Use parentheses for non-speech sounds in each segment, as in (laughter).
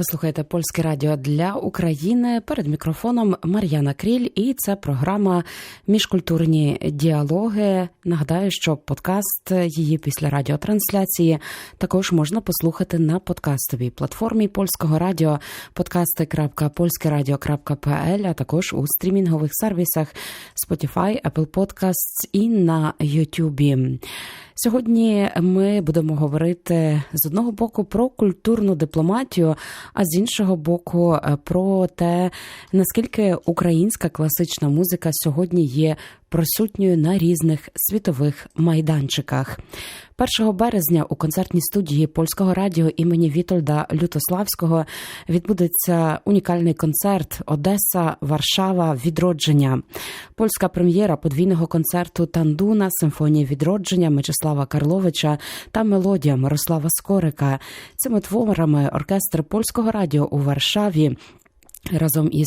Ви слухаєте польське радіо для України перед мікрофоном Мар'яна Кріль, і це програма Міжкультурні діалоги. Нагадаю, що подкаст її після радіотрансляції також можна послухати на подкастовій платформі польського радіо подкасти.польськерадіо.пл, а також у стрімінгових сервісах Spotify, Apple Podcasts і на YouTube. Сьогодні ми будемо говорити з одного боку про культурну дипломатію, а з іншого боку, про те, наскільки українська класична музика сьогодні є присутньою на різних світових майданчиках. 1 березня у концертній студії польського радіо імені Вітольда Лютославського відбудеться унікальний концерт Одеса, Варшава, Відродження. Польська прем'єра подвійного концерту Тандуна, симфонії відродження Мечислава Карловича та мелодія Мирослава Скорика. Цими творами оркестр польського радіо у Варшаві Разом із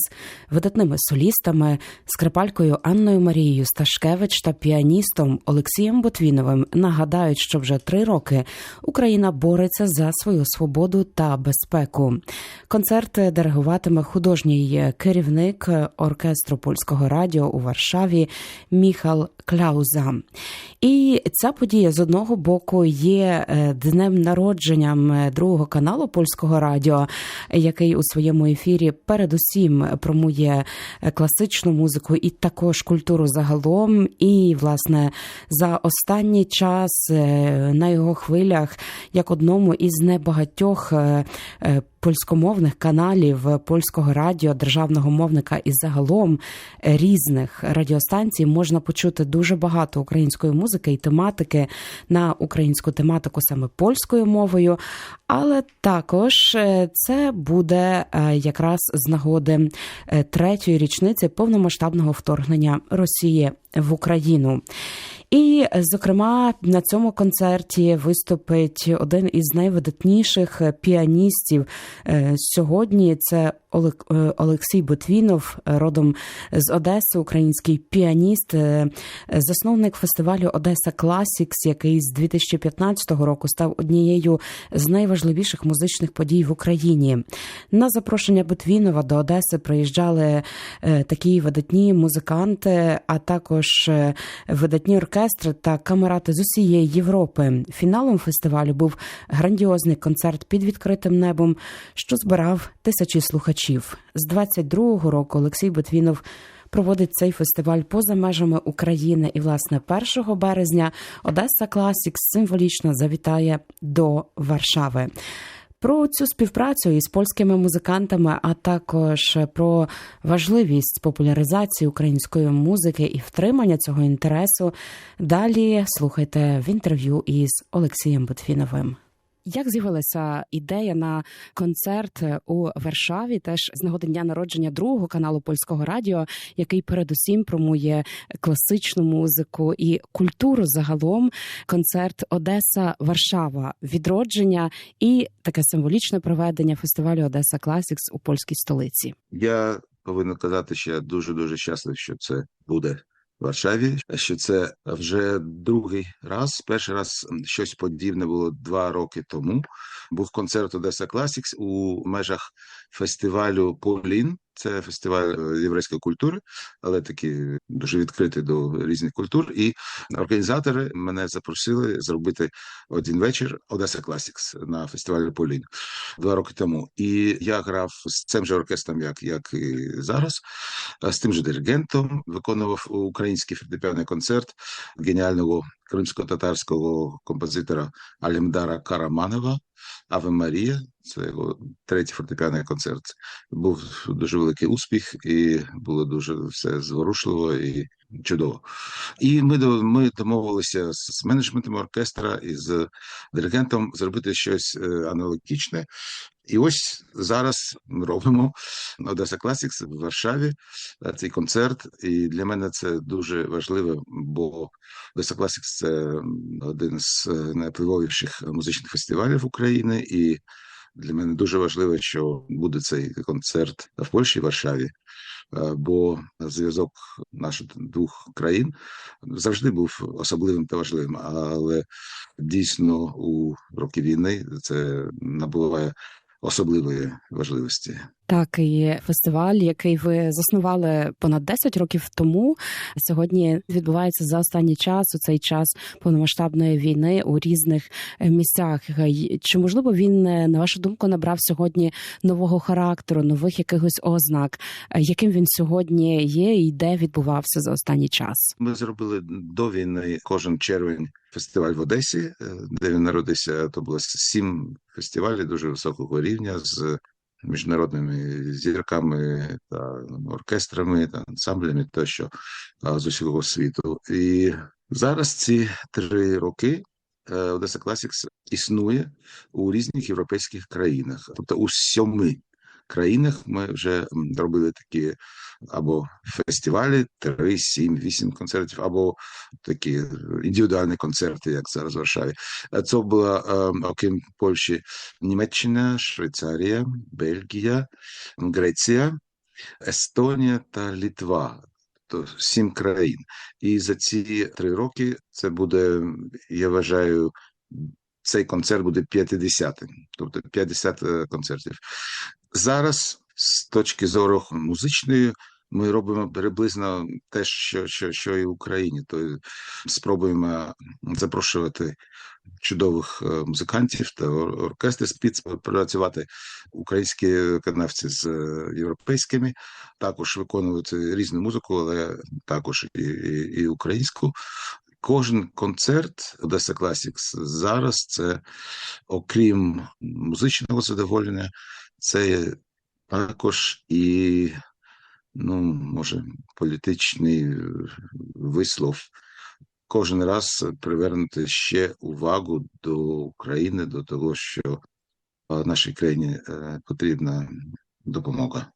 видатними солістами, скрипалькою Анною Марією Сташкевич та піаністом Олексієм Ботвіновим нагадають, що вже три роки Україна бореться за свою свободу та безпеку. Концерт диригуватиме художній керівник оркестру польського радіо у Варшаві Міхал Кляуза. І ця подія з одного боку є днем народженням другого каналу польського радіо, який у своєму ефірі передусім промує класичну музику і також культуру загалом. І, власне, за останній час на його хвилях, як одному із небагатьох польськомовних каналів польського радіо, державного мовника і загалом різних радіостанцій можна почути дуже багато української музики і тематики на українську тематику саме польською мовою, але також це буде якраз з нагоди третьої річниці повномасштабного вторгнення Росії в Україну. І, зокрема, на цьому концерті виступить один із найвидатніших піаністів сьогодні. Це Олексій Ботвінов, родом з Одеси, український піаніст, засновник фестивалю Одеса Класікс, який з 2015 року став однією з найважливіших музичних подій в Україні. На запрошення Ботвінова до Одеси приїжджали такі видатні музиканти, а також видатні оркестри та камерати з усієї Європи. Фіналом фестивалю був грандіозний концерт під відкритим небом, що збирав тисячі слухачів. З 22-го року Олексій Ботвінов проводить цей фестиваль поза межами України. І, власне, 1 березня Одеса Класікс символічно завітає до Варшави. Про цю співпрацю із польськими музикантами, а також про важливість популяризації української музики і втримання цього інтересу. Далі слухайте в інтерв'ю із Олексієм Ботвіновим. Як з'явилася ідея на концерт у Варшаві, теж з нагоди дня народження другого каналу польського радіо, який передусім промує класичну музику і культуру загалом. Концерт Одеса Варшава, відродження і таке символічне проведення фестивалю Одеса Класікс у польській столиці. Я повинен казати, що я дуже дуже щасливий, що це буде. Варшаві, що це вже другий раз. Перший раз щось подібне було два роки тому. Був концерт Одеса Класікс у межах фестивалю Полін. Це фестиваль єврейської культури, але такий дуже відкритий до різних культур. І організатори мене запросили зробити один вечір Одеса Класікс на фестивалі Полін два роки тому. І я грав з цим же оркестром, як як і зараз, з тим же диригентом виконував український фортепіаний концерт геніального кримсько-татарського композитора Алімдара Караманова. Аве Марія, це його третій фортепіаний концерт. Був дуже великий успіх, і було дуже все зворушливо і чудово. І ми ми домовилися з менеджментом оркестра і з диригентом зробити щось аналогічне. І ось зараз ми робимо Одеса Класікс в Варшаві цей концерт. І для мене це дуже важливо, бо Одеса Класікс це один з найвпливовіших музичних фестивалів України, і для мене дуже важливо, що буде цей концерт в Польщі, в Варшаві. Бо зв'язок наших двох країн завжди був особливим та важливим, але дійсно у роки війни це набуває особливої важливості. Так, і фестиваль, який ви заснували понад 10 років тому, сьогодні відбувається за останній час у цей час повномасштабної війни у різних е, місцях. Чи можливо він е, на вашу думку набрав сьогодні нового характеру, нових якихось ознак, Е, яким він сьогодні є і де відбувався за останній час? Ми зробили до війни кожен червень фестиваль в Одесі, де він народився. То було сім фестивалів дуже високого рівня з міжнародними зірками та оркестрами та ансамблями, тощо з усього світу. І зараз ці три роки е, Одеса Класікс існує у різних європейських країнах, тобто у сьоми країнах ми вже робили такі або фестивалі, три, сім, вісім концертів, або такі індивідуальні концерти, як зараз в Варшаві. Е, Це була е, окрім Польщі, Німеччина, Швейцарія, Бельгія, Греція, Естонія та Літва. То сім країн. І за ці три роки це буде, я вважаю, цей концерт буде 50-м, тобто 50 е, концертів. Зараз, з точки зору музичної, ми робимо приблизно те, що, що, що і в Україні. То спробуємо запрошувати чудових е, музикантів та ор- оркестри співпрацювати українські виконавці з е, європейськими, також виконувати різну музику, але також і, і, і українську. Кожен концерт Одеса Classics зараз це, окрім музичного задоволення, це також і, ну, може, політичний е, вислов. Кожен раз привернути ще увагу до України, до того, що е, нашій країні е, потрібна допомога.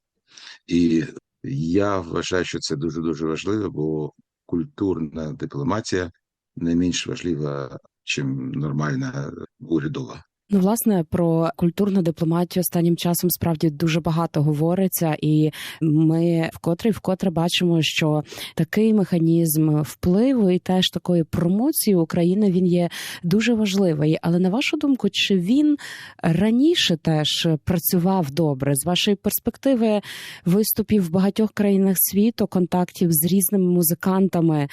І я вважаю, що це дуже дуже важливо, бо культурна дипломатія не менш важлива, ніж нормальна урядова. Ну, власне, про культурну дипломатію останнім часом справді дуже багато говориться, і ми вкотре і вкотре бачимо, що такий механізм впливу і теж такої промоції України він є дуже важливий. Але на вашу думку, чи він раніше теж працював добре з вашої перспективи виступів в багатьох країнах світу, контактів з різними музикантами?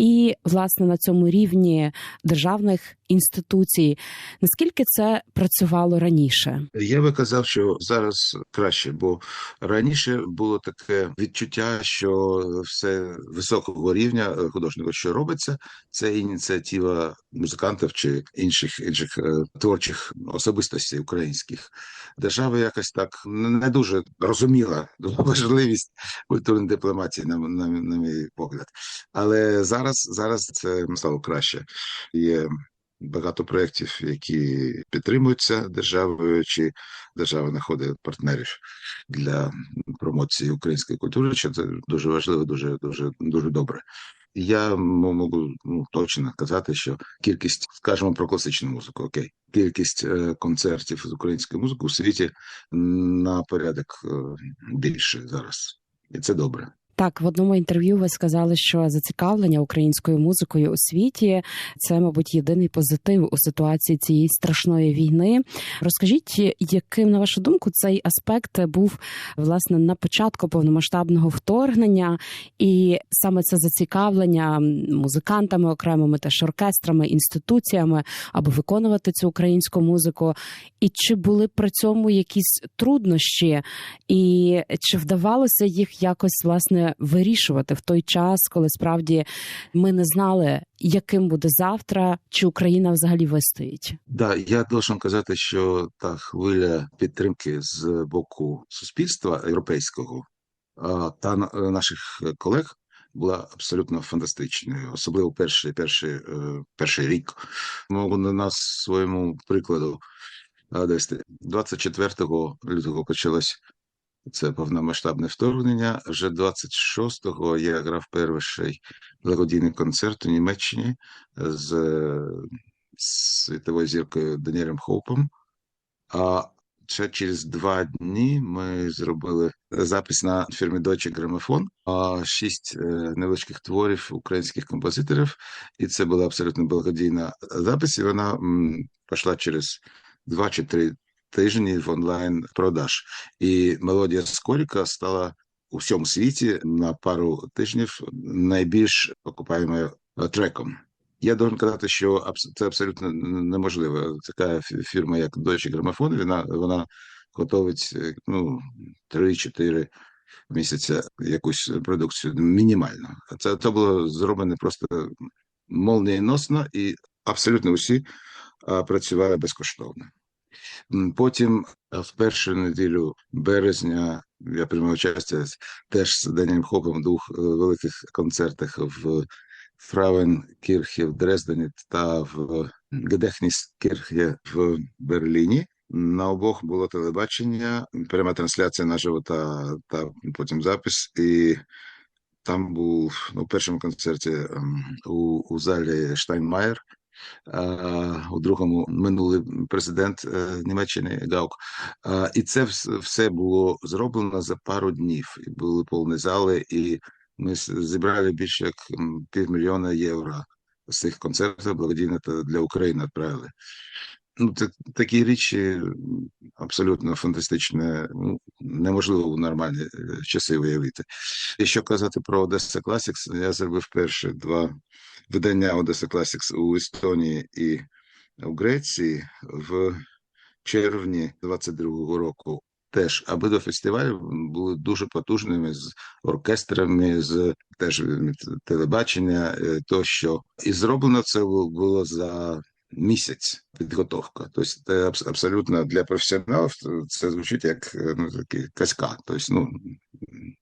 І власне на цьому рівні державних інституцій, наскільки це працювало раніше? Я би казав, що зараз краще, бо раніше було таке відчуття, що все високого рівня е, художника, що робиться, це ініціатива музикантів чи інших інших е, творчих особистостей українських. Держава якось так не дуже розуміла (laughs) важливість культурної дипломатії, на, на, на мій погляд. Але зараз, зараз це стало краще. Є багато проєктів, які підтримуються державою, чи держава знаходить партнерів для промоції української культури. Що це дуже важливо, дуже дуже дуже добре. Я можу ну, точно казати, що кількість, скажімо, про класичну музику, окей, кількість е, концертів з української музики у світі на порядок е, більше зараз, і це добре. Так, в одному інтерв'ю ви сказали, що зацікавлення українською музикою у світі це, мабуть, єдиний позитив у ситуації цієї страшної війни. Розкажіть, яким на вашу думку цей аспект був власне на початку повномасштабного вторгнення, і саме це зацікавлення музикантами окремими теж оркестрами, інституціями, аби виконувати цю українську музику, і чи були при цьому якісь труднощі, і чи вдавалося їх якось власне вирішувати в той час, коли справді ми не знали, яким буде завтра, чи Україна взагалі вистоїть? Да, я должен казати, що та хвиля підтримки з боку суспільства європейського та на- наших колег була абсолютно фантастичною, особливо перший, перший, е, перший рік. Можу на нас своєму прикладу довести. 24 лютого почалось це повномасштабне вторгнення. Вже 26-го я грав перший благодійний концерт у Німеччині з е, світовою зіркою Даніелем Хоупом. А ще через два дні ми зробили запис на фірмі Deutsche Grammophon, шість е, невеличких творів українських композиторів, і це була абсолютно благодійна запис. І вона пішла через два чи три тижнів онлайн продаж. І мелодія Скоріка стала у всьому світі на пару тижнів найбільш покупаємою треком. Я должен казати, що це абсолютно неможливо. Така фірма, як Deutsche Grammophon, вона, вона готовить е, ну, 3-4 місяця якусь продукцію мінімально. Це, це було зроблено просто молнієносно, і абсолютно усі працювали безкоштовно. Потім а, в першу неділю березня я приймав участь теж з Даніелем Хопом в двох е, великих концертах в Фрауенкірхі в Дрездені та в Гедехніскірхі в Берліні. На обох було телебачення, пряма трансляція наживо та, та потім запис. І там був ну, у першому концерті ем, у, у залі Штайнмаєр, у другому минулий президент е, Німеччини Гаук. І це все було зроблено за пару днів. І були повні зали, і ми зібрали більше як півмільйона євро з цих концертів благодійно для України відправили. Ну, так, такі речі абсолютно фантастичні, ну, неможливо у нормальні е, часи уявити. Якщо казати про Odessa Classics, я зробив перші два видання Odessa Classics у Естонії і у Греції в червні 22-го року. Теж обидва фестивалі були дуже потужними з оркестрами, з теж телебачення е, тощо. І зроблено це було за місяць підготовка. Тобто це абсолютно для професіоналів це звучить як ну, такі казка. Тобто, ну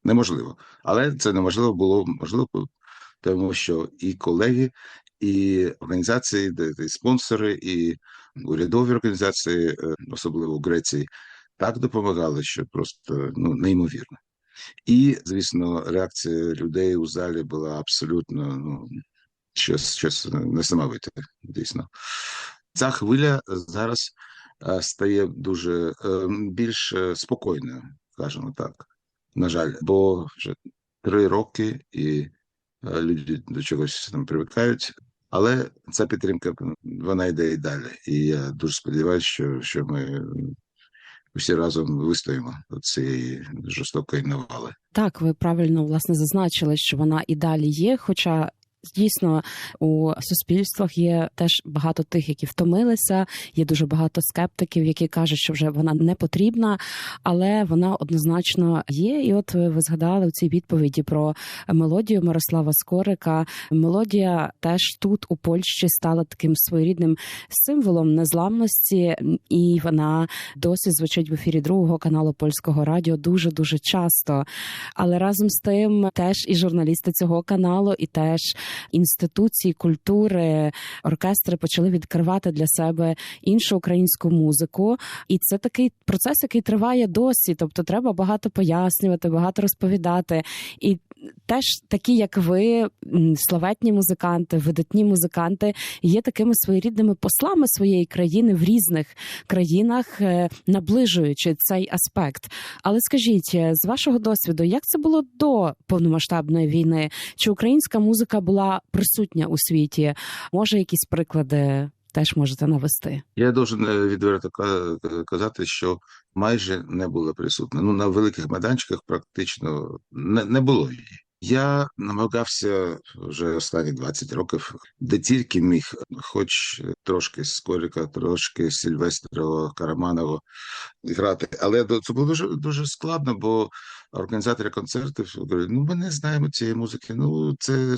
неможливо. Але це неможливо було можливо, тому що і колеги, і організації, і спонсори, і урядові організації, е, особливо в Греції, так допомагали, що просто ну неймовірно. І, звісно, реакція людей у залі була абсолютно ну, щось, щось несамовите, дійсно. Ця хвиля зараз е, стає дуже е, більш е, спокійною, скажімо так. На жаль, бо вже три роки і люди до чогось там привикають. Але ця підтримка вона йде і далі. І я дуже сподіваюся, що, що ми всі разом вистоїмо до цієї жорстокої навали. Так, ви правильно власне зазначили, що вона і далі є. Хоча дійсно у суспільствах є теж багато тих, які втомилися. Є дуже багато скептиків, які кажуть, що вже вона не потрібна, але вона однозначно є. І от ви згадали в цій відповіді про мелодію Мирослава Скорика. Мелодія теж тут у Польщі стала таким своєрідним символом незламності, і вона досі звучить в ефірі другого каналу польського радіо дуже дуже часто. Але разом з тим, теж і журналісти цього каналу, і теж інституції культури, оркестри почали відкривати для себе іншу українську музику. І це такий процес, який триває досі. Тобто, треба багато пояснювати, багато розповідати. І теж такі, як ви, славетні музиканти, видатні музиканти, є такими своєрідними послами своєї країни в різних країнах, е, наближуючи цей аспект. Але скажіть, е, з вашого досвіду, як це було до повномасштабної війни? Чи українська музика була присутня у світі? Може, якісь приклади теж можете навести? Я должен е, відверто казати, що майже не було присутня. Ну, на великих майданчиках практично не, не було її. Я намагався вже останні 20 років, де тільки міг, хоч трошки Скорика, трошки Сільвестрова, Караманова грати. Але це було дуже дуже складно, бо організатори концертів говорять, ну ми не знаємо цієї музики, ну це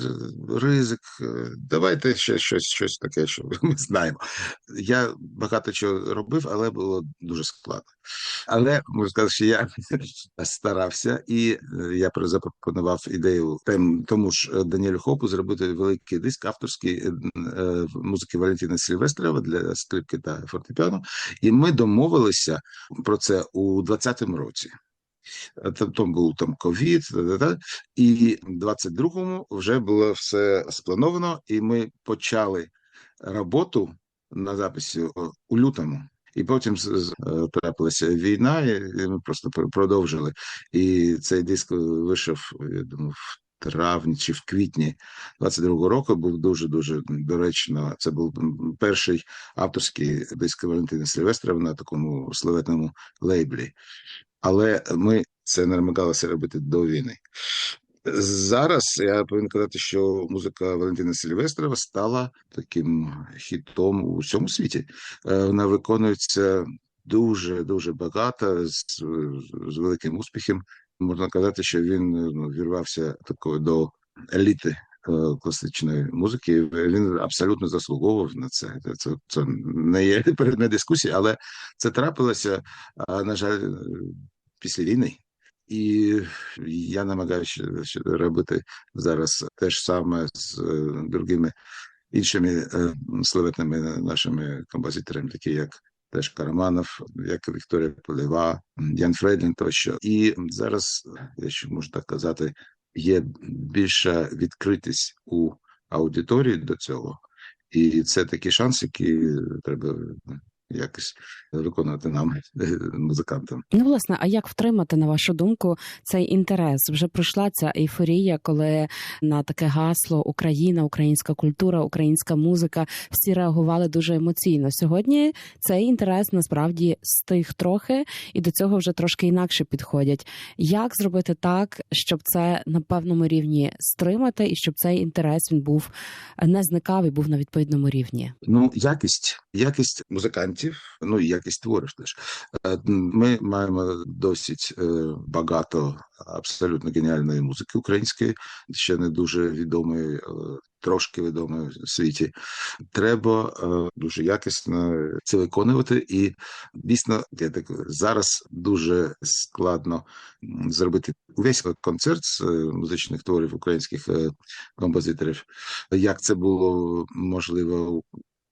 ризик. е, Давайте ще щось, щось таке, що (laughs) ми знаємо. Я багато чого робив, але було дуже складно. Але можу сказати, що я (laughs) старався, і е, я запропонував ідею тем, тому ж е, Даніелю Хопу зробити великий диск авторський е, е, музики Валентина Сильвестрова для скрипки та фортепіано. І ми домовилися про це у 20-му році. Там був там ковід, і в 22-му вже було все сплановано, і ми почали роботу на записі у лютому. І потім е, трапилася війна, і ми просто продовжили. І цей диск вийшов, я думаю, в травні чи в квітні 22-го року був дуже дуже доречно. Це був перший авторський диск Валентина Сильвестра на такому славетному лейблі. Але ми це намагалися робити до війни. Зараз я повинен казати, що музика Валентина Сильвестрова стала таким хітом у всьому світі. Е, Вона виконується дуже дуже багато з, з великим успіхом. Можна казати, що він ну, вірвався такою до еліти е, класичної музики. Він абсолютно заслуговував на це. Це, це не є предмет дискусії, але це трапилося, а, на жаль, після війни. І я намагаюся робити зараз те ж саме з е, другими іншими славетними нашими композиторами, такі як теж Караманов, як Вікторія Полєва, Ян Фрейдлін тощо. І зараз, якщо можна так казати, є більша відкритість у аудиторії до цього, і це такий шанс, який треба якось виконувати нам, музикантам. Ну, власне, а як втримати, на вашу думку, цей інтерес? Вже пройшла ця ейфорія, коли на таке гасло Україна, українська культура, українська музика всі реагували дуже емоційно. Сьогодні цей інтерес насправді стих трохи, і до цього вже трошки інакше підходять. Як зробити так, щоб це на певному рівні стримати, і щоб цей інтерес він був не зникав і був на відповідному рівні? Ну, якість, якість музикантів, ну і якість творів теж. Е, Ми маємо досить е, багато абсолютно геніальної музики української, ще не дуже відомої, е, трошки відомої в світі. Треба дуже якісно це виконувати. І дійсно, я так зараз дуже складно зробити весь концерт з музичних творів українських композиторів, як це було можливо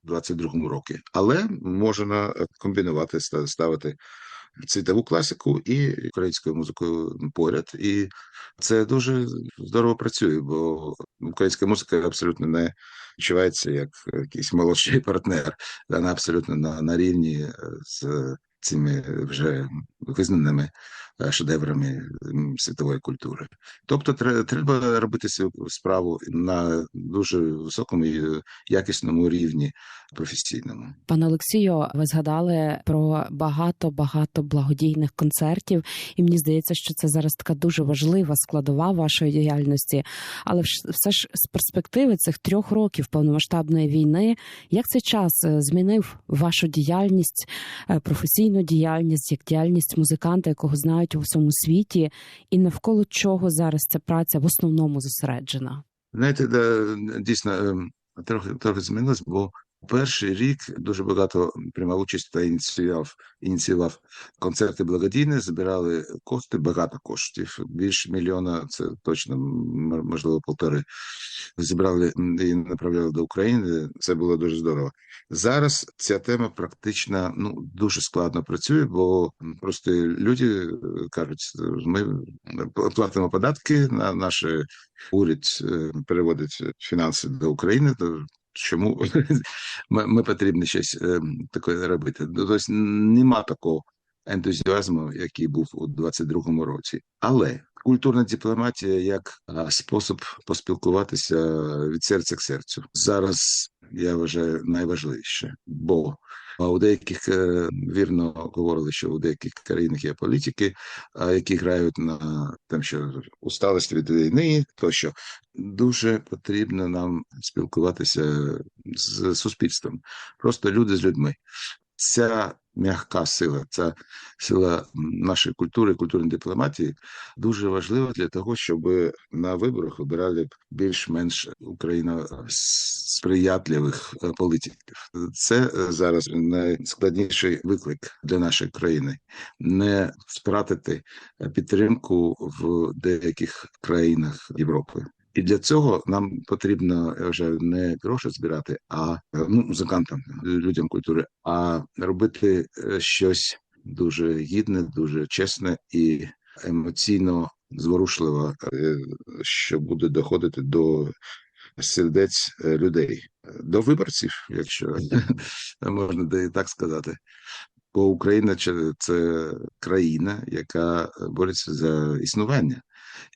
у 22-му році, але можна комбінувати ставити світову класику і українською музикою поряд, і це дуже здорово працює, бо українська музика абсолютно не відчувається як якийсь молодший (laughs) партнер. Вона абсолютно на, на рівні з цими вже визнаними шедеврами світової культури. Тобто, треба робити свою справу на дуже високому і якісному рівні професійному. Пане Олексію, ви згадали про багато багато благодійних концертів, і мені здається, що це зараз така дуже важлива складова вашої діяльності. Але все ж з перспективи цих трьох років повномасштабної війни, як цей час змінив вашу діяльність, професійну діяльність, як діяльність музиканта, якого знають у всьому світі, і навколо чого зараз ця праця в основному зосереджена? Знаєте, да, дійсно трохи трохи змінилось, бо перший рік дуже багато приймав участь та ініціював ініціював концерти благодійні, збирали кошти, багато коштів. Більше мільйона, це точно можливо полтори. Зібрали і направляли до України. Це було дуже здорово. Зараз ця тема практично ну дуже складно працює, бо просто люди кажуть, ми платимо податки на наш уряд переводить фінанси до України. Чому (laughs) ми, ми потрібно щось е, таке робити? Тобто нема такого ентузіазму, який був у 22-му році, але культурна дипломатія як спосіб поспілкуватися від серця к серцю зараз. Я вважаю найважливіше, бо у деяких вірно говорили, що у деяких країнах є політики, які грають на тим, що усталість від війни, тощо дуже потрібно нам спілкуватися з суспільством, просто люди з людьми. Ця м'яка сила, ця сила нашої культури, культурної дипломатії дуже важлива для того, щоб на виборах обирали більш-менш україносприятливих політиків. Це зараз найскладніший виклик для нашої країни не втратити підтримку в деяких країнах Європи. І для цього нам потрібно вже не гроші збирати, а ну музикантам, людям культури, а робити щось дуже гідне, дуже чесне і емоційно зворушливе, що буде доходити до сердець людей, до виборців, якщо (laughs) можна і так сказати. Бо Україна це країна, яка бореться за існування.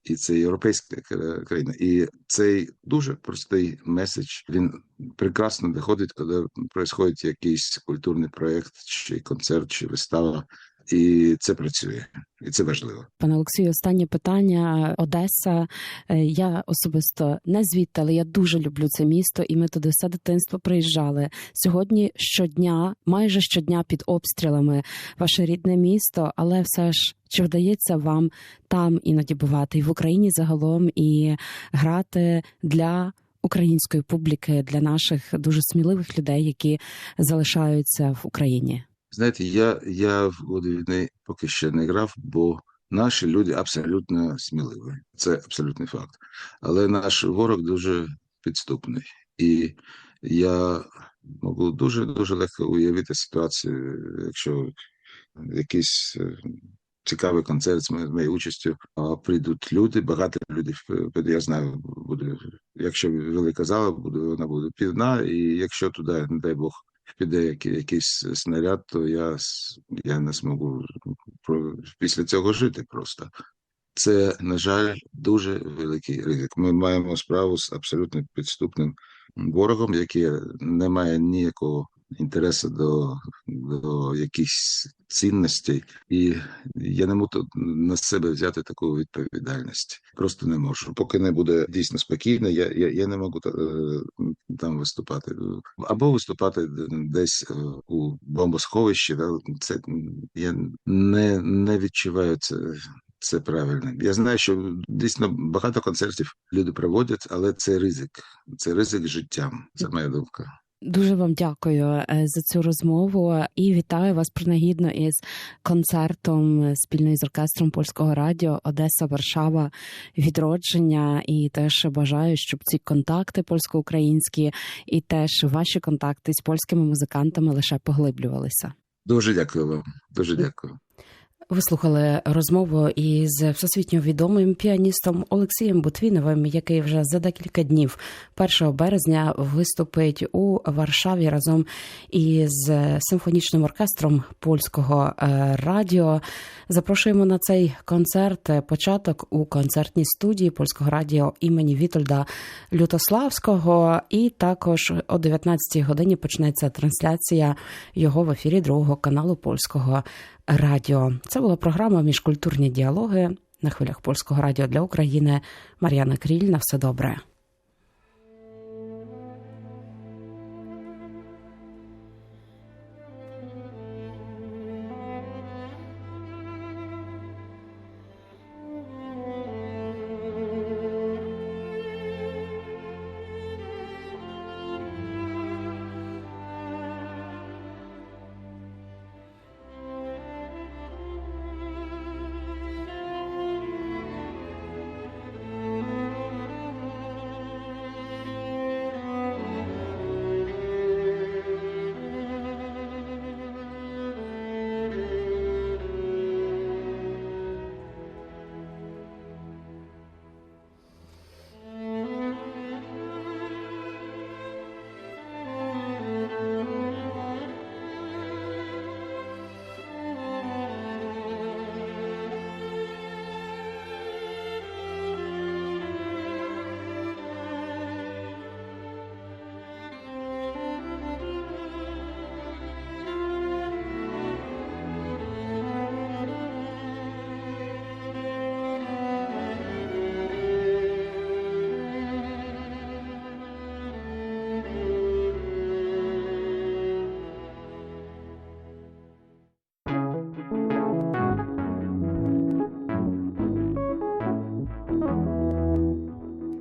І це європейська країна. І цей дуже простий меседж він прекрасно доходить, коли відбувається якийсь культурний проект, чи концерт, чи вистава. І це працює, і це важливо. Пане Олексію, останнє питання. Одеса. Е, Я особисто не звідти, але я дуже люблю це місто, і ми туди все дитинство приїжджали. Сьогодні щодня, майже щодня під обстрілами, ваше рідне місто, але все ж чи вдається вам там іноді бувати і в Україні загалом і грати для. Української публіки для наших дуже сміливих людей, які залишаються в Україні. Знаєте, я, я в годи війни поки ще не грав, бо наші люди абсолютно сміливі. Це абсолютний факт. Але наш ворог дуже підступний. І я можу дуже дуже легко уявити ситуацію, якщо якийсь е, цікавий концерт з мо- моєю участю, а прийдуть люди, багато людей. е, Я знаю, буде, якщо велика зала, буде вона буде півна, і якщо туди, не дай Бог, піде якийсь снаряд, то я, я не зможу після цього жити просто. Це, на жаль, дуже великий ризик. Ми маємо справу з абсолютно підступним ворогом, який не має ніякого інтересу до, до якихось цінностей, і я не можу на себе взяти таку відповідальність. Просто не можу. Поки не буде дійсно спокійно, я, я, я не можу е, там виступати. Або виступати десь е, у бомбосховищі. Да? Це я не, не відчуваю це. Це правильно. Я знаю, що дійсно багато концертів люди проводять, але це ризик. Це ризик життям. Це моя думка. Дуже вам дякую е, за цю розмову і вітаю вас принагідно із концертом спільно із оркестром польського радіо Одеса, Варшава, відродження. І теж бажаю, щоб ці контакти польсько-українські і теж ваші контакти з польськими музикантами лише поглиблювалися. Дуже дякую вам. Дуже дякую. Ви слухали розмову із всесвітньо відомим піаністом Олексієм Бутвіновим, який вже за декілька днів, 1 березня, виступить у Варшаві разом із симфонічним оркестром польського е, радіо. Запрошуємо на цей концерт початок у концертній студії польського радіо імені Вітольда Лютославського. І також о 19-й годині почнеться трансляція його в ефірі другого каналу польського радіо. Це була програма Міжкультурні діалоги на хвилях польського радіо для України. Мар'яна Кріль. На все добре.